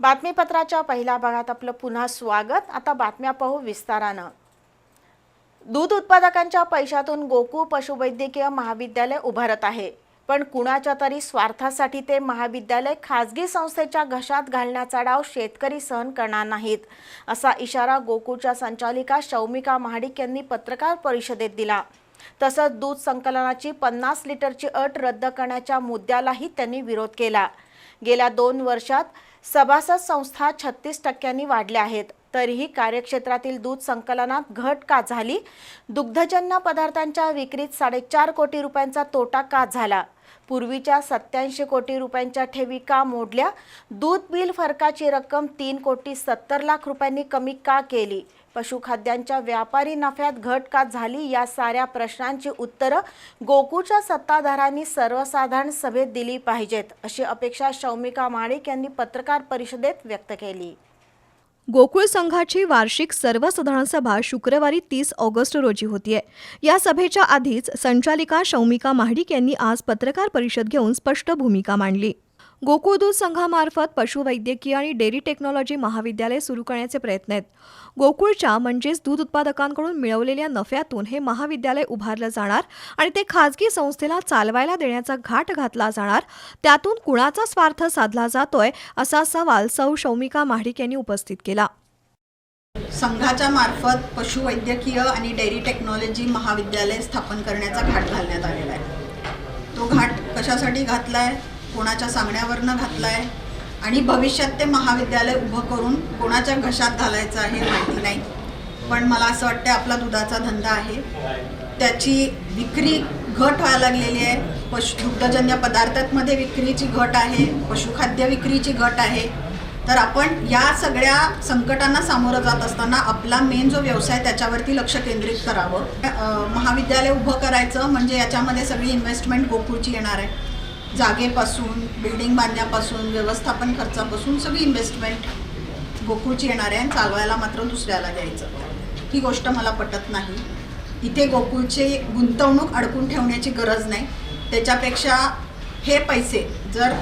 बातमीपत्राच्या पहिल्या भागात आपलं पुन्हा स्वागत. आता बातम्या पाहू विस्तारानं. दूध उत्पादकांच्या पैशातून गोकुळ पशुवैद्यकीय महाविद्यालय उभारत आहे. पण कुणाच्या तरी स्वार्थासाठी ते महाविद्यालय खाजगी संस्थेच्या घशात घालण्याचा डाव शेतकरी सहन करणार नाहीत असा इशारा गोकुळच्या संचालिका शौमिका महाडिक यांनी पत्रकार परिषदेत दिला. तसंच दूध संकलनाची पन्नास लिटरची अट रद्द करण्याच्या मुद्द्यालाही त्यांनी विरोध केला. गेल्या दोन वर्षात सभासद संस्था छत्तीस टक्क्यांनी वाढल्या आहेत. तरीही कार्यक्षेत्रातील दूध संकलनात घट का झाली? दुग्धजन्य पदार्थांच्या विक्रीत साडेचार कोटी रुपयांचा तोटा का झाला? पूर्वीच्या सत्याऐंशी कोटी रुपयांच्या ठेवी का मोडल्या? दूध बिल फरकाची रक्कम तीन कोटी सत्तर लाख रुपयांनी कमी का केली? पशुखाद्यांच्या व्यापारी नफ्यात घट का झाली? या साऱ्या प्रश्नांची उत्तरं गोकुळच्या सत्ताधारांनी सर्वसाधारण सभेत दिली पाहिजेत अशी अपेक्षा शौमिका माणिक यांनी पत्रकार परिषदेत व्यक्त केली. गोकुळ संघाची वार्षिक सर्वसाधारण सभा शुक्रवारी तीस ऑगस्ट रोजी होतीये. या सभेच्या आधीच संचालिका शौमिका महाडिक यांनी आज पत्रकार परिषद घेऊन स्पष्ट भूमिका मांडली. गोकुळ दूध संघामार्फत पशुवैद्यकीय आणि डेअरी टेक्नॉलॉजी महाविद्यालय सुरू करण्याचे प्रयत्न आहेत. गोकुळच्या म्हणजेच दूध उत्पादकांकडून मिळवलेल्या नफ्यातून हे महाविद्यालय उभारलं जाणार आणि ते खाजगी संस्थेला चालवायला देण्याचा घाट घातला जाणार. त्यातून कुणाचा स्वार्थ साधला जातोय असा सवाल सौ शौमिका महाडिक यांनी उपस्थित केला. संघाच्या मार्फत पशुवैद्यकीय आणि डेअरी टेक्नॉलॉजी महाविद्यालय स्थापन करण्याचा घाट घालण्यात आलेला आहे. तो घाट कशासाठी घातला आहे कोणाच्या सांगण्यावरनं घातला आहे आणि भविष्यात ते महाविद्यालय उभं करून कोणाच्या घशात घालायचं आहे माहिती नाही. पण मला असं वाटतं आपला दुधाचा धंदा आहे. त्याची विक्री घट व्हायला लागलेली आहे. पशु दुग्धजन्य पदार्थांमध्ये विक्रीची घट आहे. पशुखाद्य विक्रीची घट आहे. तर आपण या सगळ्या संकटांना सामोरं जात असताना आपला मेन जो व्यवसाय त्याच्यावरती लक्ष केंद्रित करावं. महाविद्यालय उभं करायचं म्हणजे याच्यामध्ये सगळी इन्व्हेस्टमेंट गोकुळची येणार आहे. जागेपासून बिल्डिंग बांधण्यापासून व्यवस्थापन खर्चापासून सगळी इन्व्हेस्टमेंट गोकुळची येणार आहे आणि चालवायला मात्र दुसऱ्याला द्यायचं. ही गोष्ट मला पटत नाही. इथे गोकुळचे गुंतवणूक अडकून ठेवण्याची गरज नाही. त्याच्यापेक्षा हे पैसे जर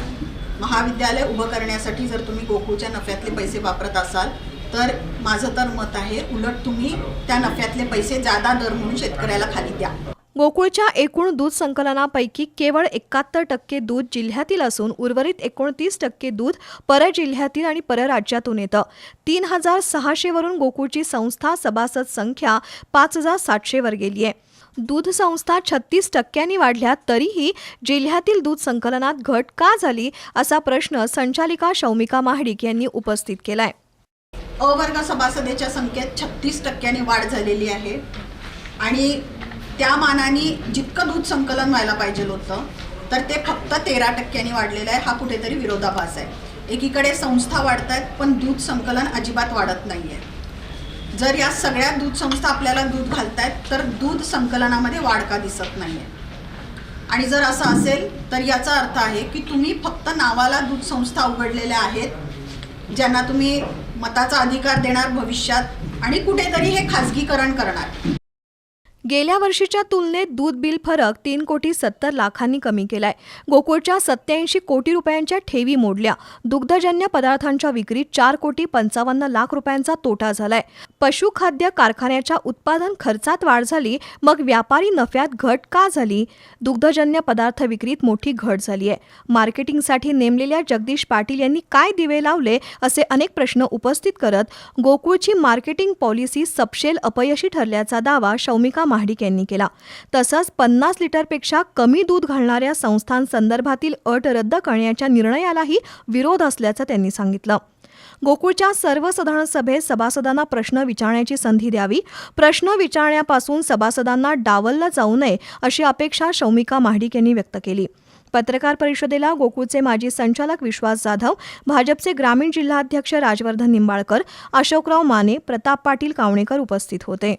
महाविद्यालय उभं करण्यासाठी जर तुम्ही गोकुळच्या नफ्यातले पैसे वापरत असाल तर माझं तर मत आहे उलट तुम्ही त्या नफ्यातले पैसे जादा दर म्हणून शेतकऱ्याला खाली द्या. गोकुळच्या एकूण दूध संकलनापैकी केवळ एकाहत्तर टक्के दूध जिल्ह्यातील असून उर्वरित एकोणतीस टक्के दूध परजिल्ह्यातील आणि परराज्यातून येतं. तीन हजार सहाशेवरून गोकुळची संस्था सभासद संख्या पाच हजार सातशेवर गेली आहे. दूध संस्था छत्तीस टक्क्यांनी वाढल्या तरीही जिल्ह्यातील दूध संकलनात घट का झाली असा प्रश्न संचालिका शौमिका महाडिक यांनी उपस्थित केलाय. अवर्ग सभासदेच्या संख्येत छत्तीस टक्क्यांनी वाढ झालेली आहे. आणि त्या मानाने जितकं दूध संकलन व्हायला पाहिजे होतं तर ते फक्त तेरा टक्क्यांनी वाढलेलं आहे. हा कुठेतरी विरोधाभास आहे. एकीकडे संस्था वाढत आहेत पण दूध संकलन अजिबात वाढत नाही आहे जर या सगळ्या दूध संस्था आपल्याला दूध घालत आहेत तर दूध संकलनामध्ये वाढ का दिसत नाही आहे आणि जर असं असेल तर याचा अर्थ आहे की तुम्ही फक्त नावाला दूध संस्था उघडलेल्या आहेत ज्यांना तुम्ही मताचा अधिकार देणार भविष्यात आणि कुठेतरी हे खाजगीकरण करणार. गेल्या वर्षीच्या तुलनेत दूध बिल फरक तीन कोटी सत्तर लाखांनी कमी केलाय. गोकुळच्या सत्याऐंशी कोटी रुपयांच्या ठेवी मोडल्या. दुग्धजन्य पदार्थांच्या विक्रीत चार कोटी पंचावन्न लाख रुपयांचा तोटा झालाय. पशुखाद्य कारखान्याच्या उत्पादन खर्चात वाढ झाली मग व्यापारी नफ्यात घट का झाली? दुग्धजन्य पदार्थ विक्रीत मोठी घट झाली आहे. मार्केटिंगसाठी नेमलेल्या जगदीश पाटील यांनी काय दिवे लावले असे अनेक प्रश्न उपस्थित करत गोकुळची मार्केटिंग पॉलिसी सपशेल अपयशी ठरल्याचा दावा शौमिका महाडिक यांनी केला. तसंच पन्नास लिटरपेक्षा कमी दूध घालणाऱ्या संस्थांसंदर्भातील अट रद्द करण्याच्या निर्णयालाही विरोध असल्याचं त्यांनी सांगितलं. गोकुळच्या सर्वसाधारण सभेत सभासदांना प्रश्न विचारण्याची संधी द्यावी प्रश्न विचारण्यापासून सभासदांना डावललं जाऊ नये अशी अपेक्षा शौमिका महाडिक यांनी व्यक्त केली. पत्रकार परिषदेला गोकुळचे माजी संचालक विश्वास जाधव भाजपचे ग्रामीण जिल्हाध्यक्ष राजवर्धन निंबाळकर अशोकराव माने प्रताप पाटील कावणेकर उपस्थित होते.